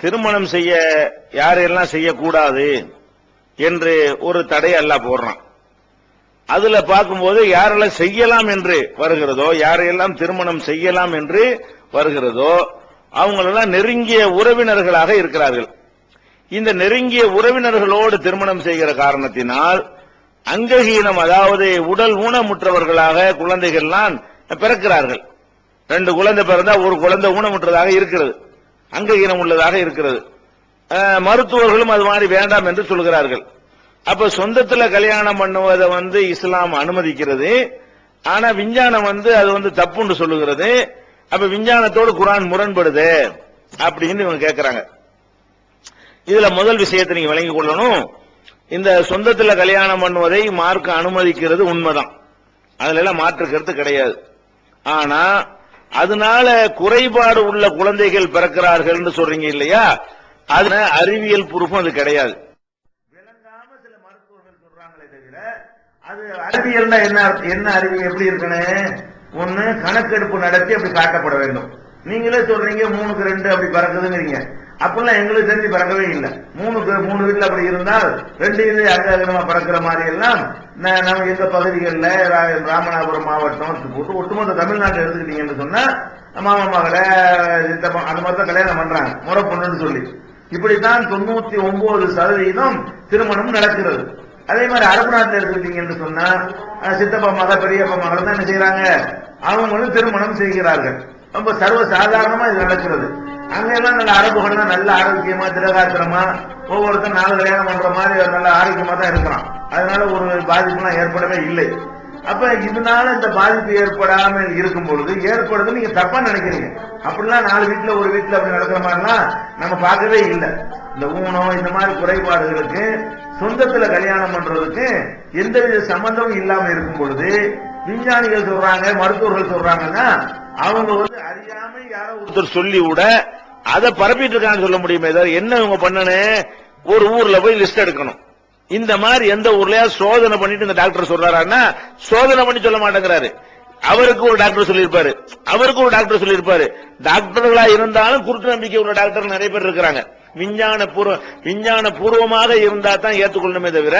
திருமணம் செய்ய யாரையெல்லாம் செய்யக்கூடாது என்று ஒரு தடை அல்ல போடுறான். அதுல பார்க்கும்போது யாரெல்லாம் செய்யலாம் என்று வருகிறதோ யாரையெல்லாம் திருமணம் செய்யலாம் என்று வருகிறதோ அவங்களெல்லாம் நெருங்கிய உறவினர்களாக இருக்கிறார்கள். இந்த நெருங்கிய உறவினர்களோடு திருமணம் செய்கிற காரணத்தினால் அங்ககீனம் அதாவது உடல் ஊனமுற்றவர்களாக குழந்தைகள்லாம் பிறக்கிறார்கள். ரெண்டு குழந்தை பிறந்தா ஒரு குழந்தை ஊனமுற்றதாக இருக்கிறது. அங்கீகாரம் உள்ளதாக இருக்கிறது. மருத்துவர்களும் அது மாதிரி வேண்டாம் என்று சொல்கிறார்கள். அப்ப சொந்தத்துல கல்யாணம் பண்ணுவதை வந்து இஸ்லாம் அனுமதிக்கிறது. ஆனா விஞ்ஞானம் வந்து அது வந்து தப்புன்னு சொல்லுகிறது. அப்ப விஞ்ஞானத்தோடு குரான் முரண்படுது அப்படின்னு இவங்க கேட்கிறாங்க இதுல முதல் விஷயத்தை நீங்க வழங்கிக் கொள்ளணும். இந்த சொந்தத்துல கல்யாணம் பண்ணுவதை மார்க்க அனுமதிக்கிறது உண்மைதான். அதுல எல்லாம் மாற்று கருத்து கிடையாது. ஆனா அதனால குறைபாடு உள்ள குழந்தைகள் பிறக்கிறார்கள் சொல்றீங்க இல்லையா? அதுல அறிவியல் ப்ரூஃபும் அது கிடையாது. விளங்காம சில மருத்துவர்கள் சொல்றாங்களே தவிர அது அறிவியல்னா என்ன என்ன அறிவியல் எப்படி இருக்கணும் ஒண்ணு கணக்கெடுப்பு நடத்தி அப்படி காட்டப்பட வேண்டும். நீங்களே சொல்றீங்க மூணுக்கு ரெண்டு அப்படி பறக்குதுங்கிறீங்க. அப்படிலாம் எங்களுக்கு தெரிஞ்சு பறக்கவே இல்லை. மூணு மூணு வீட்டில் அப்படி இருந்தால் ரெண்டு இது அங்கமா பறக்கிற மாதிரி எல்லாம் நம்ம எங்க பகுதிகளில் ராமநாதபுரம் மாவட்டம் போட்டு ஒட்டுமொத்த தமிழ்நாட்டை எடுத்துக்கிட்டீங்கன்னு சொன்னா மாமா மகளை சித்தப்பா அந்த மாதிரி தான் கல்யாணம் பண்றாங்க முறை பொண்ணுன்னு சொல்லி. இப்படித்தான் தொண்ணூத்தி ஒன்பது சதவீதம் திருமணம் நடக்கிறது. அதே மாதிரி அரபு நாட்டில் எடுத்துக்கிட்டீங்கன்னு சொன்னா சித்தப்பா மகள் பெரியப்பா மகள் தான் என்ன செய்யறாங்க அவங்களும் திருமணம் செய்கிறார்கள். ரொம்ப சர்வ சாதாரணமா இது நடக்கிறது. அங்கெல்லாம் நல்ல அரபுகள் நல்ல ஆரோக்கியமா திரகாத்திரமா ஒவ்வொருத்தரும் நாலு கல்யாணம் பண்ற மாதிரி நல்ல ஆரோக்கியமா தான் இருக்கிறான். அதனால ஒரு பாதிப்புலாம் ஏற்படவே இல்லை. அப்ப இதனால இந்த பாதிப்பு ஏற்படாமல் இருக்கும் பொழுது ஏற்படுது நீங்க தப்பா நினைக்கிறீங்க. அப்படிலாம் நாலு வீட்டுல ஒரு வீட்டுல அப்படி நடக்கிற மாதிரிலாம் நம்ம பார்க்கவே இல்லை. இந்த ஊனம் இந்த மாதிரி குறைபாடுகளுக்கு சொந்தத்துல கல்யாணம் பண்றதுக்கு எந்தவித சம்பந்தமும் இல்லாம இருக்கும் பொழுது விஞ்ஞானிகள் சொல்றாங்க மருத்துவர்கள் சொல்றாங்கன்னா அவங்க வந்து அறியாம யாரோ ஒருத்தர் சொல்லி விட அதை பரப்பிட்டு இருக்கான்னு சொல்ல முடியுமே தவிர என்ன இவங்க பண்ணணும் ஒரு ஊர்ல போய் லிஸ்ட் எடுக்கணும். இந்த மாதிரி எந்த ஊர்லயா சோதனை பண்ணிட்டு இந்த டாக்டர் சொல்றாருன்னா சோதனை பண்ணி சொல்ல மாட்டேங்கிறாரு. அவருக்கு ஒரு டாக்டர் சொல்லியிருப்பாரு. அவருக்கு ஒரு டாக்டர் சொல்லியிருப்பாரு. டாக்டர்களா இருந்தாலும் குருட்டு நம்பிக்கை உள்ள டாக்டர் நிறைய பேர் இருக்கிறாங்க. விஞ்ஞான பூர்வ விஞ்ஞான பூர்வமாக இருந்தா தான் ஏத்துக்கொள்ளணுமே தவிர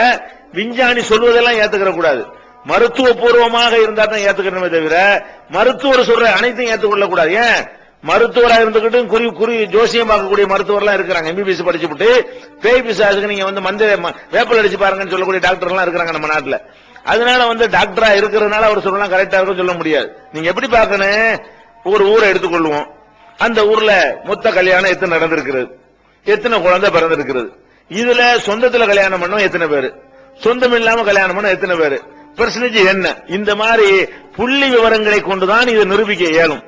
விஞ்ஞானி சொல்வதெல்லாம் ஏத்துக்கிற கூடாது மருத்துவ பூர்வமாக இருந்தா தான் ஏத்துக்கணுமே தவிர மருத்துவர் சொல்ற அனைத்தையும் ஏத்துக்கொள்ள கூடாது ஏன்? மருத்துவரா இருந்துகிட்டு குறி குறி ஜோசியம் பார்க்கக்கூடிய மருத்துவர்லாம் இருக்கிறாங்க. எம்பிபிஎஸ் படிச்சுட்டு பேய் பிசாசுக்கு நீங்க வந்து மந்த வேப்பல் அடிச்சு பாருங்கன்னு சொல்லக்கூடிய டாக்டர் எல்லாம் இருக்கிறாங்க நம்ம நாட்டில். அதனால வந்து டாக்டரா இருக்கிறதுனால அவர் சொல்லலாம் கரெக்டா இருக்கும் சொல்ல முடியாது. நீங்க எப்படி பார்க்கணும்? ஒரு ஊரை எடுத்துக்கொள்வோம். அந்த ஊர்ல மொத்த கல்யாணம் எத்தனை நடந்திருக்கிறது? எத்தனை குழந்தை பிறந்திருக்கிறது? இதுல சொந்தத்துல கல்யாணம் பண்ணோம் எத்தனை பேர்? சொந்தம் இல்லாம கல்யாணம் பண்ண எத்தனை பேரு? பெர்சன்டேஜ் என்ன? இந்த மாதிரி புள்ளி விவரங்களை கொண்டுதான் இதை நிரூபிக்க இயலும்.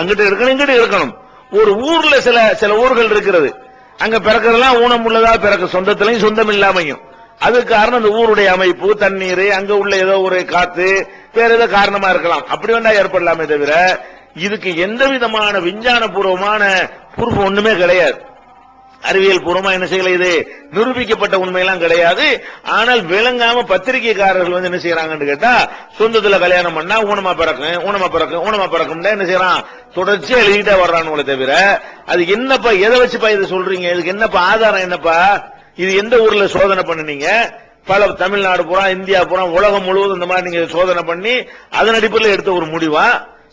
அங்கிட்ட இருக்கணும் இங்கிட்ட இருக்கணும். ஒரு ஊர்ல சில சில ஊர்கள் இருக்கிறது. அங்க பிறக்கிறதெல்லாம் ஊனம் உள்ளதா? பிறக்க சொந்தத்திலையும் சொந்தம் இல்லாமையும். அதுக்கு காரணம் அந்த ஊருடைய அமைப்பு தண்ணீர் அங்க உள்ள ஏதோ ஒரு காத்து வேற ஏதோ காரணமா இருக்கலாம். அப்படி வேண்டா ஏற்படலாமே தவிர இதுக்கு எந்த விதமான விஞ்ஞான பூர்வமான பொறுப்பு ஒண்ணுமே கிடையாது. அறிவியல் பூர்வமா என்ன செய்யல? இது நிரூபிக்கப்பட்ட உண்மையெல்லாம் கிடையாது. ஆனால் விளங்காம பத்திரிகைக்காரர்கள் வந்து என்ன செய்யறாங்கன்னு கேட்டா சொந்தத்துல கல்யாணம் பண்ணா ஊனமா பிறக்கும் ஊனமா பிறக்கும் ஊனமா பிறக்கும் என்ன செய்யறான்? தொடர்ச்சியா எழுதிட்டே வர்றானுங்களே தவிர அது என்னப்பா எதை வச்சுப்பா இதை சொல்றீங்க? இதுக்கு என்னப்பா ஆதாரம் என்னப்பா? இது எந்த ஊர்ல சோதனை பண்ணுனீங்க? பல தமிழ்நாடு பூரா இந்தியா பூரா உலகம் முழுவதும் இந்த மாதிரி நீங்க சோதனை பண்ணி அதன் அடிப்படையில் எடுத்த ஒரு முடிவா?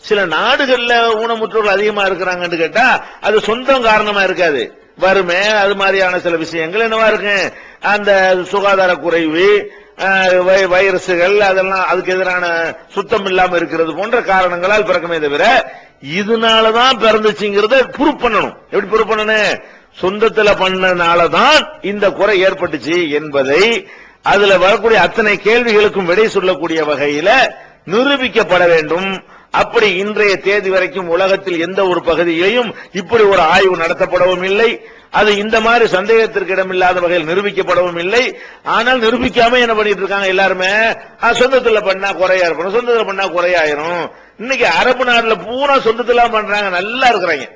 சில நாடுகள்ல ஊனமுற்றோர்கள் அதிகமா இருக்கிறாங்கன்னு கேட்டா அது சொந்தம் காரணமா இருக்காது. வறுமை அது மாதிரியான சில விஷயங்கள் என்னவா இருக்கு? அந்த சுகாதார குறைவு வை- வைரசுகள் அதெல்லாம் அதுக்கு எதிரான சுத்தம் இல்லாம இருக்கிறது போன்ற காரணங்களால் பிறக்குமே தவிர இதனாலதான் பிறந்துச்சுங்கிறத ப்ரூவ் பண்ணணும். எப்படி ப்ரூவ் பண்ணணும்? சொந்தத்துல பண்ணனாலதான் இந்த குறை ஏற்பட்டுச்சு என்பதை அதுல வரக்கூடிய அத்தனை கேள்விகளுக்கும் விடை சொல்லக்கூடிய வகையில நிரூபிக்கப்பட வேண்டும். அப்படி இன்றைய தேதி வரைக்கும் உலகத்தில் எந்த ஒரு பகுதியிலையும் இப்படி ஒரு ஆய்வு நடத்தப்படவும் இல்லை. அது இந்த மாதிரி சந்தேகத்திற்கு இடமில்லாத வகையில் நிரூபிக்கப்படவும் இல்லை. ஆனால் நிரூபிக்காம என்ன பண்ணிட்டு இருக்காங்க எல்லாருமே? ஆ, சொந்தத்துல பண்ணா குறையா இருக்கணும் சொந்தத்துல பண்ணா குறையாயிரும். இன்னைக்கு அரபு நாட்டுல பூரா சொந்தத்துல பண்றாங்க நல்லா இருக்கிறாங்க.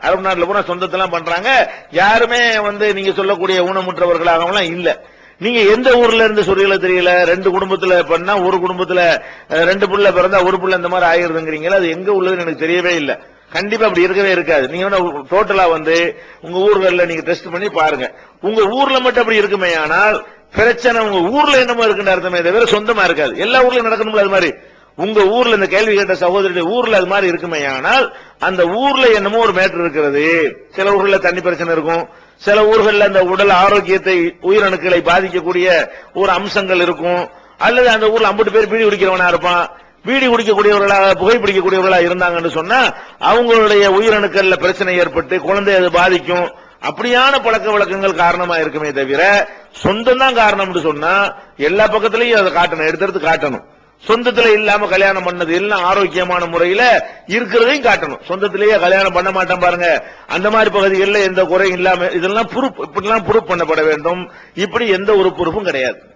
அரபு நாட்டுல பூரா சொந்தத்தெல்லாம் பண்றாங்க. யாருமே வந்து நீங்க சொல்லக்கூடிய ஊனமுற்றவர்களாகவும் இல்ல. நீங்க எந்த ஊர்ல இருந்து சொல்றீங்களோ தெரியல. ரெண்டு குடும்பத்துல பண்ணா ஒரு குடும்பத்துல ரெண்டு புள்ள பிறந்தா ஒரு புள்ள இந்த மாதிரி ஆயிருதுங்கிறீங்களா? அது எங்க உள்ளதுன்னு எனக்கு தெரியவே இல்லை. கண்டிப்பா அப்படி இருக்கவே இருக்காது. நீங்க டோட்டலா வந்து உங்க ஊர்களில் நீங்க டெஸ்ட் பண்ணி பாருங்க. உங்க ஊர்ல மட்டும் அப்படி இருக்குமே ஆனால் பிரச்சனை உங்க ஊர்ல என்னமோ இருக்குன்னு அர்த்தமே தவிர சொந்தமா இருக்காது. எல்லா ஊர்லயும் நடக்கணும்ல அது மாதிரி. உங்க ஊர்ல இந்த கேள்வி கேட்ட சகோதரி ஊர்ல அது மாதிரி இருக்குமே ஆனால் அந்த ஊர்ல என்னமோ ஒரு மேட்டர் இருக்கிறது. சில ஊர்ல தண்ணி பிரச்சனை இருக்கும். சில ஊர்களில் அந்த உடல் ஆரோக்கியத்தை உயிரணுக்களை பாதிக்கக்கூடிய ஒரு அம்சங்கள் இருக்கும். அல்லது அந்த ஊர்ல ஐம்பது பேர் பீடி குடிக்கிறவனா இருப்பான். பீடி குடிக்கக்கூடியவர்களாக புகைப்பிடிக்கக்கூடியவர்களாக இருந்தாங்கன்னு சொன்னா அவங்களுடைய உயிரணுக்கள்ல பிரச்சனை ஏற்பட்டு குழந்தை அது பாதிக்கும். அப்படியான பழக்க வழக்கங்கள் காரணமா இருக்குமே தவிர சொந்தம் தான் காரணம்னு சொன்னா எல்லா பக்கத்திலையும் அதை காட்டணும் எடுத்து எடுத்து காட்டணும். சொந்தத்துல இல்லாம கல்யாணம் பண்ணது எல்லாம் ஆரோக்கியமான முறையில இருக்கிறதையும் காட்டணும். சொந்தத்திலேயே கல்யாணம் பண்ண மாட்டேன் பாருங்க. அந்த மாதிரி பகுதிகளில் எந்த குறையும் இல்லாம இதெல்லாம் ப்ரூஃப் இப்படிலாம் ப்ரூஃப் பண்ணப்பட வேண்டும். இப்படி எந்த ஒரு ப்ரூஃபும் கிடையாது.